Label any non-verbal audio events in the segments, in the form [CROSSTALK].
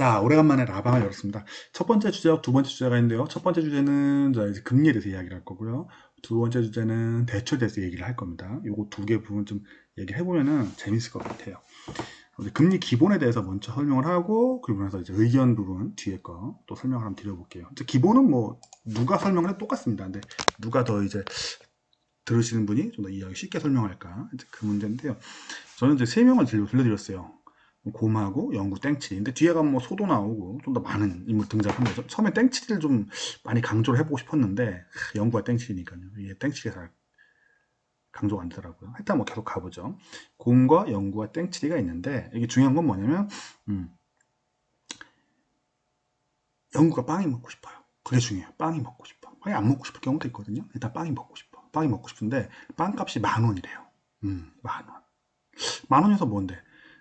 자, 오래간만에 라방을 열었습니다. 첫 번째 주제와 두 번째 주제가 있는데요. 첫 번째 주제는 저 이제 금리에 대해서 이야기를 할 거고요. 두 번째 주제는 대출에 대해서 얘기를 할 겁니다. 요거 두 개 부분 좀 얘기를 해보면은 재밌을 것 같아요. 우리 금리 기본에 대해서 먼저 설명을 하고 그리고 나서 이제 의견 부분 뒤에 거 또 설명을 한번 드려볼게요. 기본은 뭐 누가 설명을 해도 똑같습니다. 근데 누가 더 이제 들으시는 분이 좀 더 이해하기 쉽게 설명할까 그 문제인데요. 저는 이제 세 명을 들려, 들려드렸어요. 곰하고 영구 땡칠이. 근데 뒤에 가면 뭐 소도 나오고 좀 더 많은 인물 거죠. 처음에 땡칠이를 좀 많이 강조를 해보고 싶었는데 하, 영구가 땡칠이니까요. 이게 땡칠이 잘 강조가 안 되더라고요. 일단 뭐 계속 가보죠. 곰과 영구와 땡칠이가 있는데 이게 중요한 건 뭐냐면 음, 영구가 빵이 먹고 싶어요. 그게 중요해요. 빵이 먹고 싶어. 빵이 안 먹고 싶을 경우도 있거든요. 일단 빵이 먹고 싶어. 빵이 먹고 싶은데 빵값이 만 원이래요. 음, 만 원. 만 원에서 뭔데?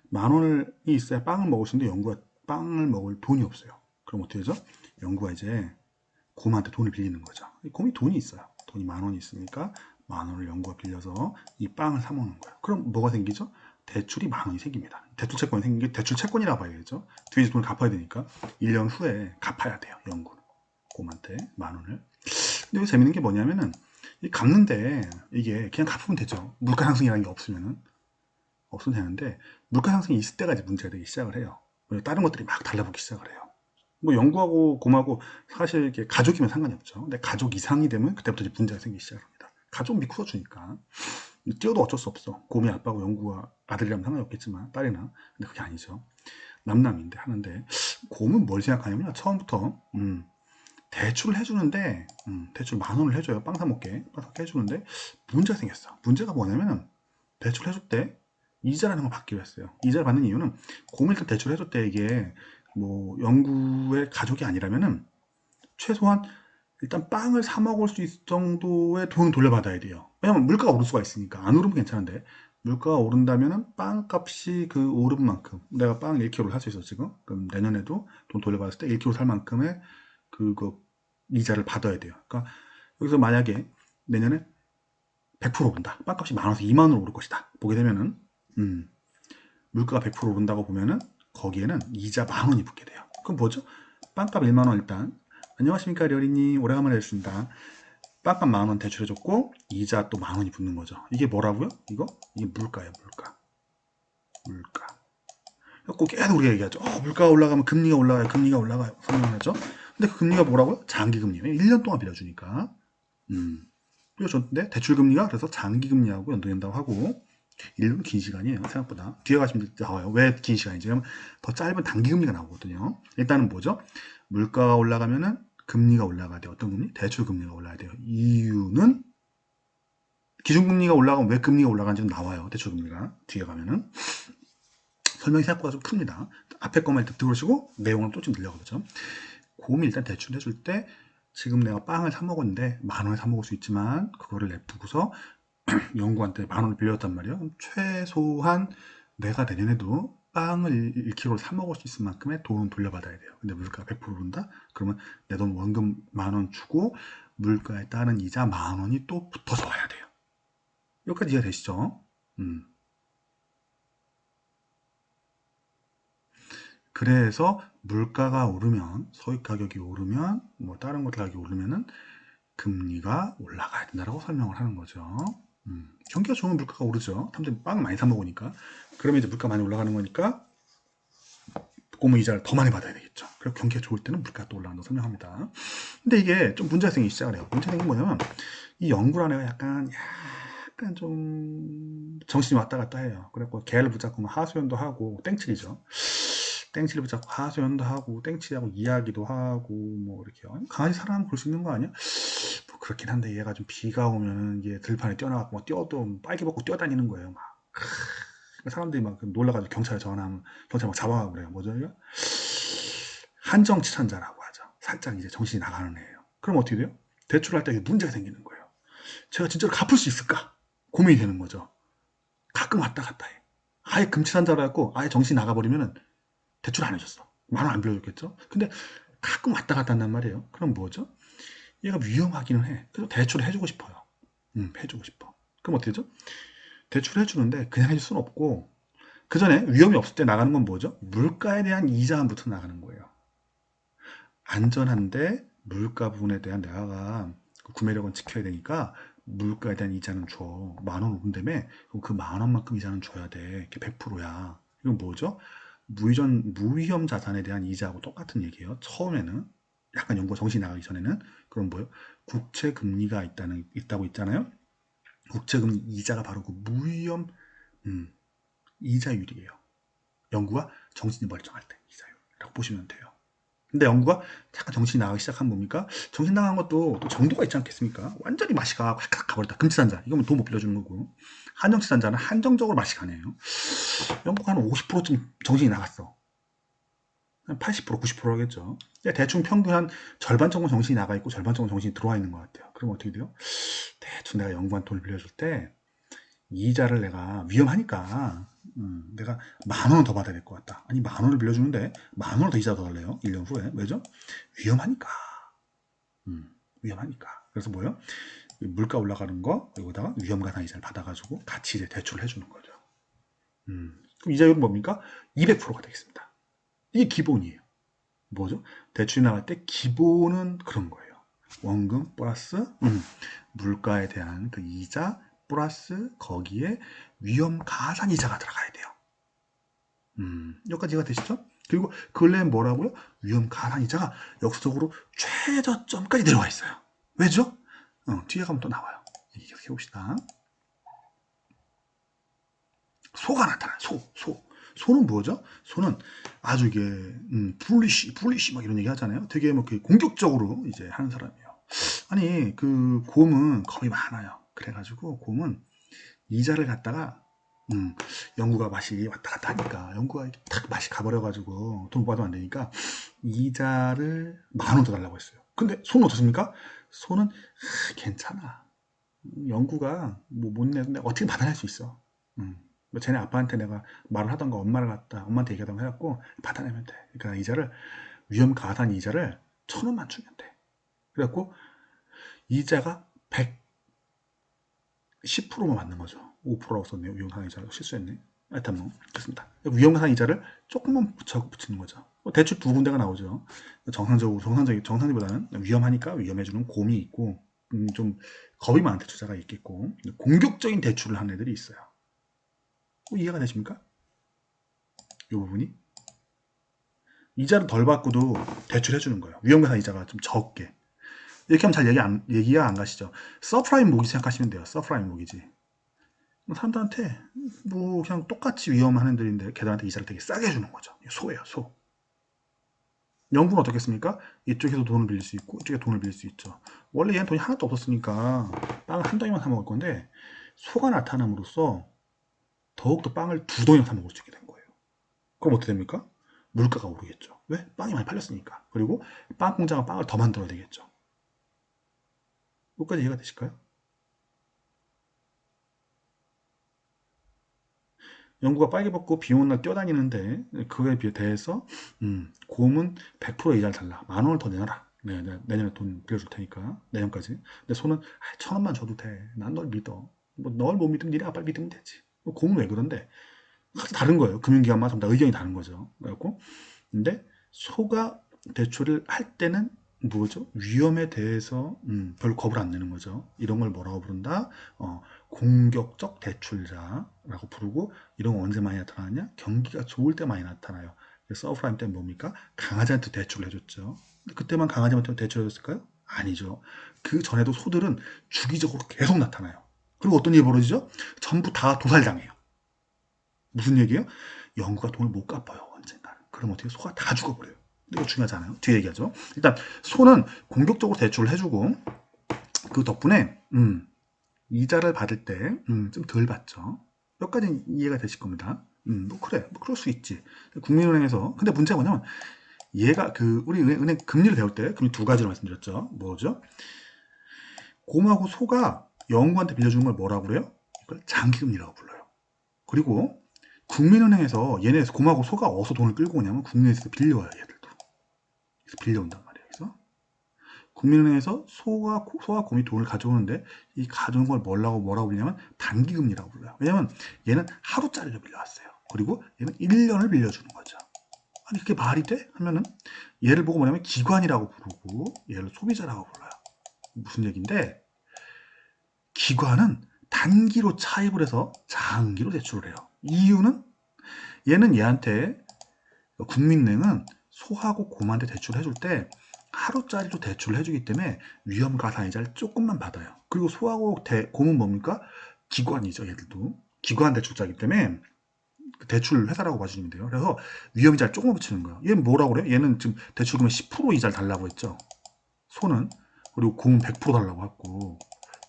만 원이 있어야 빵을 먹을 수 있는데 영구가 빵을 먹을 돈이 없어요. 그럼 어떻게 되죠? 영구가 이제 곰한테 돈을 빌리는 거죠. 이 곰이 돈이 있어요. 돈이 만 원이 있으니까 만 원을 영구가 빌려서 이 빵을 사 먹는 거예요. 그럼 뭐가 생기죠? 대출이 만 원이 생깁니다. 대출 채권이 생긴 게 대출 채권이라 봐야겠죠. 뒤에 돈을 갚아야 되니까 1년 후에 갚아야 돼요. 영구는 곰한테 만 원을. 근데 재밌는 게 뭐냐면은 이 갚는데 이게 그냥 갚으면 되죠. 물가 상승이라는 게 없으면은 없으면 되는데 물가 상승이 있을 이제 문제가 되기 시작을 해요. 다른 것들이 막 달라붙기 시작을 해요. 뭐 영구하고 곰하고 사실 이렇게 가족이면 상관이 없죠. 근데 가족 이상이 되면 그때부터 이제 문제가 생기기 시작합니다. 가족 믿고 주니까 뛰어도 어쩔 수 없어. 곰이 아빠고 영구가 아들이라면 상관이 없겠지만 딸이나 근데 그게 아니죠. 남남인데 하는데 곰은 뭘 생각하냐면 처음부터 음, 대출을 해주는데 음, 대출 만 원을 해줘요. 빵 사 먹게 빵 사 먹게 해주는데 문제가 생겼어. 문제가 뭐냐면은 대출 해줄 때 이자라는 걸 받기로 했어요. 이자를 받는 이유는 일단 대출을 해줄 때 이게 뭐 영구의 가족이 아니라면은 최소한 일단 빵을 사 먹을 수 있을 정도의 돈을 돌려받아야 돼요. 왜냐면 물가가 오를 수가 있으니까 안 오르면 괜찮은데 물가가 오른다면은 빵값이 그 오른 만큼 내가 빵 1kg를 살 수 있어 지금 그럼 내년에도 돈 돌려받았을 때 1kg 살 만큼의 그거 이자를 받아야 돼요. 그러니까 여기서 만약에 내년에 100% 오른다. 빵값이 만 원에서 2만 원으로 오를 것이다. 보게 되면은 음, 물가가 100% 오른다고 보면은 거기에는 이자 만 원이 붙게 돼요. 그럼 뭐죠? 빵값 1만 원 일단 안녕하십니까 려리님 오래간만에 뵙습니다. 빵값 만 원 대출해줬고 이자 또 만 원이 붙는 거죠. 이게 뭐라고요? 이거? 이게 물가예요 물가. 물가. 꼭 계속 우리가 얘기하죠. 어, 물가가 올라가면 금리가 올라가요. 금리가 올라가요. 설명하죠. 근데 그 금리가 뭐라고요? 장기금리. 1년 동안 빌려주니까. 음. 빌려줬는데 대출금리가 그래서 장기금리하고 연동된다고 하고 1년 긴 시간이에요. 생각보다. 뒤에 가시면 나와요. 왜 긴? 왜냐면 더 짧은 단기금리가 나오거든요. 일단은 뭐죠? 물가가 올라가면은 금리가 올라가야 돼요. 어떤 금리? 대출금리가 올라야 돼요. 이유는 기준금리가 올라가면 왜 금리가 올라가는지는 나와요. 대출금리가. 뒤에 가면은. 설명이 생각보다 좀 큽니다. 앞에 것만 일단 들으시고 내용을 또좀 들려가보죠. 곰이 일단 대출 해줄 때 지금 내가 빵을 사 먹었는데 만 원에 사 먹을 수 있지만 그거를 냅두고서 영구한테 만 원을 빌렸단 말이에요. 최소한 내가 내년에도 빵을 1kg를 사 먹을 수 있을 만큼의 돈은 돌려받아야 돼요. 근데 물가가 100% 오른다? 그러면 내 돈 원금 만 원 주고 물가에 따른 이자 만 원이 또 붙어서 와야 돼요. 여기까지 이해가 되시죠? 음. 그래서 물가가 오르면 소액 가격이 오르면 뭐 다른 것들 가격이 오르면은 금리가 올라가야 된다라고 설명을 하는 거죠. 음, 경기가 좋으면 물가가 오르죠. 사람들이 빵 많이 사 먹으니까. 그러면 이제 물가 많이 올라가는 거니까 고무 이자를 더 많이 받아야 되겠죠. 그리고 경기가 좋을 때는 물가가 또 올라간다고 설명합니다. 근데 이게 좀 문제가 생기기 시작을 해요. 문제가 생긴 게 뭐냐면 이 연구라는 애가 약간 약간 좀 정신이 왔다 갔다 해요. 그래갖고 개를 붙잡고 막 하소연도 하고 땡칠이죠. 땡치를 붙잡고 하소연도 하고 땡치하고 이야기도 하고 뭐 이렇게 강아지 살아나면 그럴 수 있는 거 아니야? 뭐 그렇긴 한데 얘가 좀 비가 오면 이게 들판에 뛰어나가고 막 뛰어도 빨개 벗고 뛰어다니는 거예요 막 크으, 사람들이 막 놀라가지고 경찰에 전화하면 경찰 막 잡아가고 그래요 뭐죠 이거? 한정치산자라고 하죠 살짝 이제 정신이 나가는 애예요 그럼 어떻게 돼요? 대출할 때 문제가 생기는 거예요 제가 진짜로 갚을 수 있을까? 고민이 되는 거죠 가끔 왔다 갔다 해 아예 금치산자로 해갖고 아예 정신이 나가버리면은 대출 안 해줬어. 만 원 안 빌려줬겠죠? 근데 가끔 왔다 갔다 한단 말이에요. 그럼 뭐죠? 얘가 위험하기는 해. 그래서 대출을 해주고 싶어요. 음, 해주고 싶어. 그럼 어떻게 되죠? 대출을 해주는데 그냥 해줄 수는 없고, 그 전에 위험이 없을 때 나가는 건 뭐죠? 물가에 대한 이자금부터 나가는 거예요. 안전한데 물가 부분에 대한 내가 그 구매력은 지켜야 되니까 물가에 대한 이자는 줘. 만 원 오른다며 그만 원만큼 이자는 줘야 돼. 이게 100%야. 이건 뭐죠? 무위전, 무위험 자산에 대한 이자하고 똑같은 얘기예요. 처음에는 약간 연구가 정신이 나가기 전에는 그럼 뭐예요? 국채 금리가 있다는 있다고 있잖아요. 국채 금리 이자가 바로 그 무위험 음, 이자율이에요. 연구가 정신이 멀쩡할 때 이자율이라고 보시면 돼요. 근데 연구가 잠깐 정신이 나가기 시작하면 뭡니까? 정신 나간 것도 또 정도가 있지 않겠습니까? 완전히 맛이 가, 확 가버렸다. 금치산자. 이거면 돈 못 빌려주는 거고. 한정치산자는 한정적으로 맛이 가네요. 연구가 한 50%쯤 정신이 나갔어. 한 80%, 90% 하겠죠. 대충 평균 한 절반 정도 정신이 나가 있고 절반 정도 정신이 들어와 있는 것 같아요. 그럼 어떻게 돼요? 대충 내가 연구한 돈을 빌려줄 때 이자를 내가 위험하니까 음, 내가 만 원은 더 받아야 될 것 같다. 아니 만 원을 빌려주는데 만 원을 더 이자 더 달래요. 1년 후에. 왜죠? 위험하니까. 음, 위험하니까. 그래서 뭐예요? 물가 올라가는 거 여기다가 위험가상 이자를 받아가지고 같이 이제 대출을 해주는 거죠. 음, 그럼 이자율은 뭡니까? 200%가 되겠습니다. 이게 기본이에요. 뭐죠? 대출이 나갈 때 기본은 그런 거예요. 원금 플러스 음, 물가에 대한 그 이자 플러스 거기에 위험 가산 이자가 들어가야 돼요. 음, 여기까지 이해가 되시죠? 그리고 근래엔 뭐라고요? 위험 가산 이자가 역사적으로 최저점까지 내려와 있어요. 왜죠? 어, 뒤에 가면 또 나와요. 계속 해봅시다. 소가 나타나. 소, 소. 소는 뭐죠? 소는 아주 이게 음, 불리시, 불리시 막 이런 얘기 하잖아요. 되게 뭐 이렇게 공격적으로 이제 하는 사람이에요. 아니 그 곰은 겁이 많아요. 그래가지고 곰은 이자를 갖다가 음, 연구가 맛이 왔다 갔다 하니까 연구가 탁 맛이 가버려가지고 돈 받으면 안 되니까 이자를 만 원 더 달라고 했어요. 근데 소는 어떻습니까? 소는 아, 괜찮아. 연구가 뭐 못 내는데 어떻게 받아낼 수 있어. 음. 뭐 쟤네 아빠한테 내가 말을 하던가 엄마를 갖다 엄마한테 얘기하던가 해갖고 받아내면 돼. 그러니까 이자를 위험 가산 이자를 천 원만 주면 돼. 그래갖고 이자가 110%만 맞는 거죠. 5%라고 썼네요. 위험가산 이자를 실수했네. 하여튼 뭐 그렇습니다. 위험가산 이자를 조금만 붙여 붙이는 거죠. 뭐 대출 두 군데가 나오죠. 정상적으로 정상적인 정상보다는 위험하니까 위험해주는 곰이 있고 음, 좀 겁이 많은 대출자가 있겠고 공격적인 대출을 하는 애들이 있어요. 어, 이해가 되십니까? 이 부분이 이자를 덜 받고도 대출해 주는 거예요. 위험가산 이자가 좀 적게. 이렇게 하면 잘 얘기 안, 얘기가 안 가시죠. 서프라임 모기 생각하시면 돼요. 서프라임 모기지. 뭐 사람들한테 뭐 그냥 똑같이 위험한 애들인데 걔들한테 이자를 되게 싸게 해주는 거죠. 소예요, 소. 영국은 어떻겠습니까? 이쪽에서 돈을 빌릴 수 있고 이쪽에 돈을 빌릴 수 있죠. 원래 얘는 돈이 하나도 없었으니까 빵 한 덩이만 사 먹을 건데 소가 나타남으로써 더욱더 빵을 두 덩이나 사 먹을 수 있게 된 거예요. 그럼 어떻게 됩니까? 물가가 오르겠죠. 왜? 빵이 많이 팔렸으니까. 그리고 빵 공장은 빵을 더 만들어야 되겠죠. 여기까지 이해가 되실까요? 연구가 빨개 벗고 비 오는 날 뛰어다니는데 그거에 비해 대해서 음, 곰은 100% 이자를 달라. 만 원을 더 내놔라. 네, 네, 내년에 돈 빌려줄 테니까 내년까지. 근데 소는 아, 천 원만 줘도 돼. 난 널 믿어. 뭐 널 못 믿으면 니네 아빠를 믿으면 되지. 뭐 곰은 왜 그런데? 다른 거예요. 금융기관마다 다 의견이 다른 거죠. 그래갖고 근데 소가 대출을 할 때는 뭐죠? 위험에 대해서 음, 별 겁을 안 내는 거죠. 이런 걸 뭐라고 부른다? 어, 공격적 대출자라고 부르고 이런 거 언제 많이 나타나냐? 경기가 좋을 때 많이 나타나요. 서프라임 때는 뭡니까? 강아지한테 대출을 해줬죠. 그때만 강아지한테 대출을 해줬을까요? 아니죠. 그 전에도 소들은 주기적으로 계속 나타나요. 그리고 어떤 일이 벌어지죠? 전부 다 도살당해요. 무슨 얘기예요? 연구가 돈을 못 갚아요. 언젠가. 그럼 어떻게 소가 다 죽어버려요. 이거 중요하잖아요. 뒤에 얘기하죠. 일단 소는 공격적으로 대출을 해주고 그 덕분에 음, 이자를 받을 때 좀 덜 받죠. 여기까지 이해가 되실 겁니다. 음, 뭐 그래, 뭐 그럴 수 있지. 국민은행에서 근데 문제가 뭐냐면 얘가 그 우리 은행, 은행 금리를 배울 때 금리 두 가지로 말씀드렸죠. 뭐죠? 곰하고 소가 연구한테 빌려주는 걸 뭐라고 그래요? 이걸 장기금리라고 불러요. 그리고 국민은행에서 얘네 곰하고 소가 어디서 돈을 끌고 오냐면 국민은행에서 빌려와요 얘들도. 그래서 빌려온단 말이에요. 그래서 국민은행에서 소가 소와 곰이 돈을 가져오는데 이 가져온 걸 뭐라고 뭐라고 불리냐면 단기금리라고 불러요. 왜냐면 얘는 하루짜리로 빌려왔어요. 그리고 얘는 1년을 빌려주는 거죠. 아니 그게 말이 돼? 하면은 얘를 보고 뭐냐면 기관이라고 부르고 얘를 소비자라고 불러요. 무슨 얘기인데 기관은 단기로 차입을 해서 장기로 대출을 해요. 이유는 얘는 얘한테 국민은행은 소하고 고만대 대출을 해줄 때 하루짜리로 대출을 해주기 때문에 위험 가산이자를 조금만 받아요. 그리고 소하고 대, 곰은 뭡니까? 기관이죠. 얘들도 기관 대출자이기 때문에 그 대출 회사라고 봐주시면 돼요. 그래서 위험 이자를 조금 붙이는 거예요. 얘는 뭐라고 그래요? 얘는 지금 대출금에 10% 이자를 달라고 했죠. 소는 그리고 곰은 100% 달라고 했고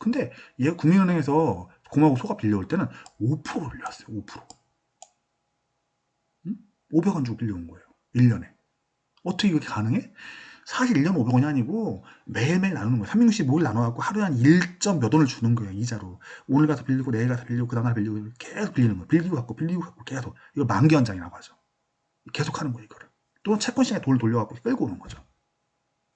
근데 얘 국민은행에서 곰하고 소가 빌려올 때는 5%를 빌려왔어요. 5%. 응? 500원 주고 빌려온 거예요. 1년에. 어떻게 이렇게 가능해? 사실 1년 500원이 아니고 매일매일 나누는 거예요. 365일 나눠갖고 하루에 한 1점 몇 원을 주는 거예요. 이자로. 오늘 가서 빌리고 내일 가서 빌리고 그 다음날 빌리고 계속 빌리는 거예요. 빌리고 갖고 빌리고 갖고 계속. 이거 만기 연장이라고 하죠. 계속 하는 거예요. 이거를. 또는 채권 시장에 돈을 돌려갖고 끌고 오는 거죠.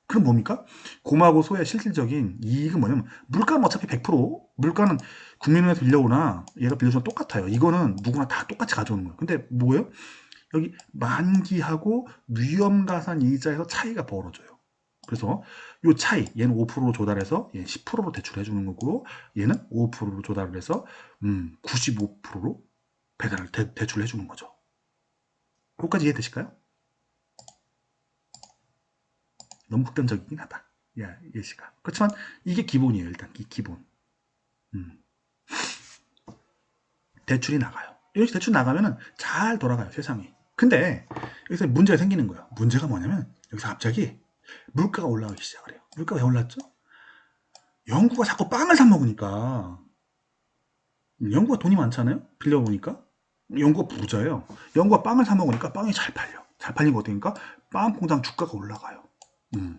그럼 뭡니까? 곰하고 소의 실질적인 이익은 뭐냐면 물가는 어차피 100% 물가는 국민은행에서 빌려오나 얘가 빌려주면 똑같아요. 이거는 누구나 다 똑같이 가져오는 거예요. 근데 뭐예요? 여기 만기하고 위험가산 이자에서 차이가 벌어져요. 그래서 이 차이, 얘는 5%로 조달해서 얘는 10%로 대출해 주는 거고 얘는 5%로 조달을 해서 음, 95%로 배달을 대, 대출해 주는 거죠. 거기까지 이해되실까요? 너무 극단적이긴 하다. 야, 예시가. 그렇지만 이게 기본이에요. 일단 이 기본. 음. 대출이 나가요. 이렇게 대출 나가면은 잘 돌아가요 세상이. 근데 여기서 문제가 생기는 거예요. 문제가 뭐냐면 여기서 갑자기 물가가 올라가기 시작을 해요. 물가가 왜 올랐죠? 영구가 자꾸 빵을 사 먹으니까 영구가 돈이 많잖아요. 빌려보니까 영구가 부자예요. 영구가 빵을 사 먹으니까 빵이 잘 팔려. 잘 팔린 거 어떻게 니까 빵 공장 주가가 올라가요. 음.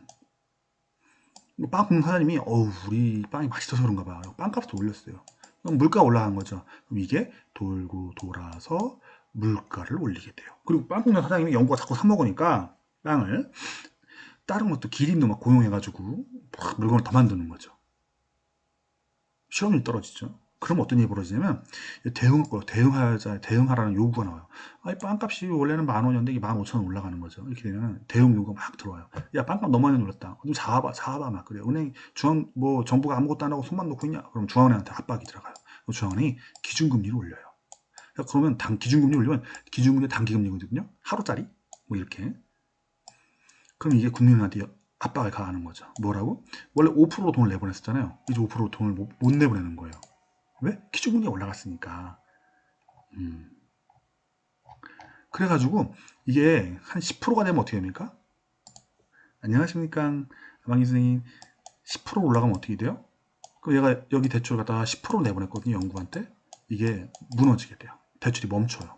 빵 공장 사장님이 어우 우리 빵이 맛있어서 그런가 봐요. 빵값을 올렸어요. 그럼 물가 올라간 거죠. 그럼 이게 돌고 돌아서 물가를 올리게 돼요. 그리고 빵 공장 사장님이 영구가 자꾸 사 먹으니까 빵을 다른 것도 기린도 막 고용해가지고 막 물건을 더 만드는 거죠. 실업률이 떨어지죠. 그럼 어떤 일이 벌어지냐면 대응 대응하자 대응하라는 요구가 나와요. 아니 빵값이 원래는 만 원이었는데 이게 만 오천 원 올라가는 거죠. 이렇게 되면 대응 요구가 막 들어와요. 야 빵값 너무 많이 올랐다. 좀 잡아봐, 잡아봐 막 그래요. 은행 중앙 뭐 정부가 아무것도 안 하고 손만 놓고 있냐? 그럼 중앙은행한테 압박이 들어가요. 중앙은행이 기준금리를 올려요. 그러면 당 기준금리 올리면 기준금리 단기금리거든요. 하루짜리 뭐 이렇게. 그럼 이게 국민한테 압박을 가하는 거죠. 뭐라고? 원래 5% 돈을 내보냈었잖아요. 이제 5% 돈을 못, 못 내보내는 거예요. 왜? 기준금리가 올라갔으니까. 음. 그래가지고 이게 한 10%가 되면 어떻게 됩니까? 안녕하십니까 망기 선생님 10% 올라가면 어떻게 돼요? 그럼 얘가 여기 대출 갖다가 10% 내보냈거든요 연구한테 이게 무너지게 돼요 대출이 멈춰요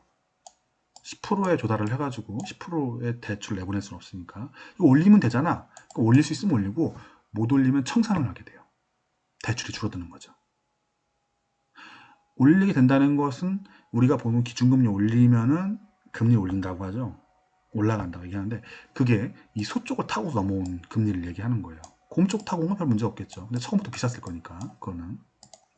10%에 조달을 해가지고 10%의 대출 내보낼 수는 없으니까 이거 올리면 되잖아 올릴 수 있으면 올리고 못 올리면 청산을 하게 돼요 대출이 줄어드는 거죠 올리게 된다는 것은 우리가 보는 기준금리 올리면은 금리 올린다고 하죠. 올라간다고 얘기하는데 그게 이 소 쪽을 타고 넘어온 금리를 얘기하는 거예요. 곰 쪽 타고 오면 별 문제 없겠죠. 근데 처음부터 비쌌을 거니까 그거는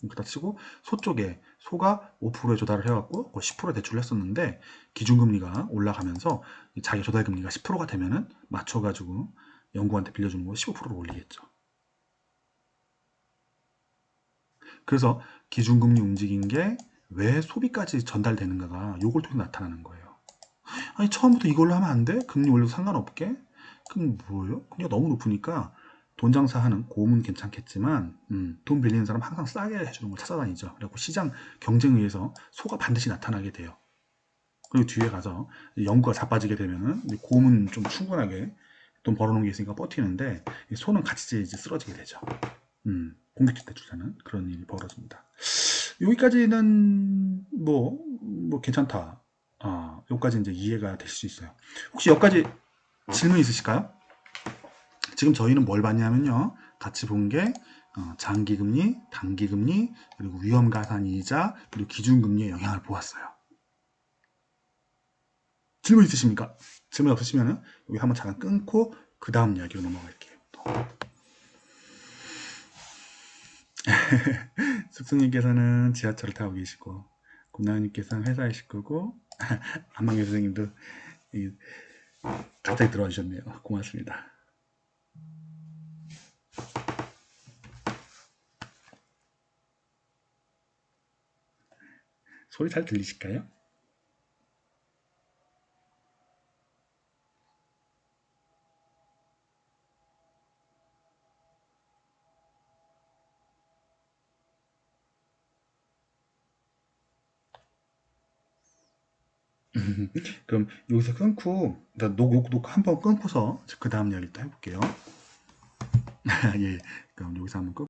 그렇다 치고 소 쪽에 소가 5%에 조달을 해갖고 10%에 대출을 했었는데 기준금리가 올라가면서 자기 조달금리가 10%가 되면은 맞춰가지고 연구한테 빌려주는 거 15%로 올리겠죠. 그래서 기준금리 움직인 게 왜 소비까지 전달되는가가 요걸 통해 나타나는 거예요. 아니 처음부터 이걸로 하면 안 돼? 금리 올려도 상관없게? 그럼 뭐예요? 금리가 너무 높으니까 돈 장사하는 고음은 괜찮겠지만 음, 돈 빌리는 사람 항상 싸게 해주는 걸 찾아다니죠. 그래갖고 시장 경쟁에 의해서 소가 반드시 나타나게 돼요. 그리고 뒤에 가서 연구가 자빠지게 되면은 고음은 좀 충분하게 돈 벌어놓은 게 있으니까 버티는데 소는 같이 이제 쓰러지게 되죠. 음, 공격적 대출자는 그런 일이 벌어집니다. 여기까지는 뭐, 뭐 괜찮다. 아, 여기까지 이제 이해가 되실 수 있어요. 혹시 여기까지 질문 있으실까요? 지금 저희는 뭘 봤냐면요. 같이 본게 어, 장기금리, 단기금리, 그리고 위험가산이자, 그리고 기준금리의 영향을 보았어요. 질문 있으십니까? 질문 없으시면 여기 한번 잠깐 끊고 그 다음 이야기로 넘어갈게요. [LAUGHS] 숙수님께서는 지하철을 타고 계시고 곰나은님께서는 회사에 식구고 [LAUGHS] 안망교 선생님도 갑자기 들어와 주셨네요. 고맙습니다. 소리 잘 들리실까요? 그럼 여기서 끊고 나 녹, 녹, 녹 한번 끊고서 그 다음 이야기 또 해볼게요. [LAUGHS] 예, 그럼 여기서 한번 끊.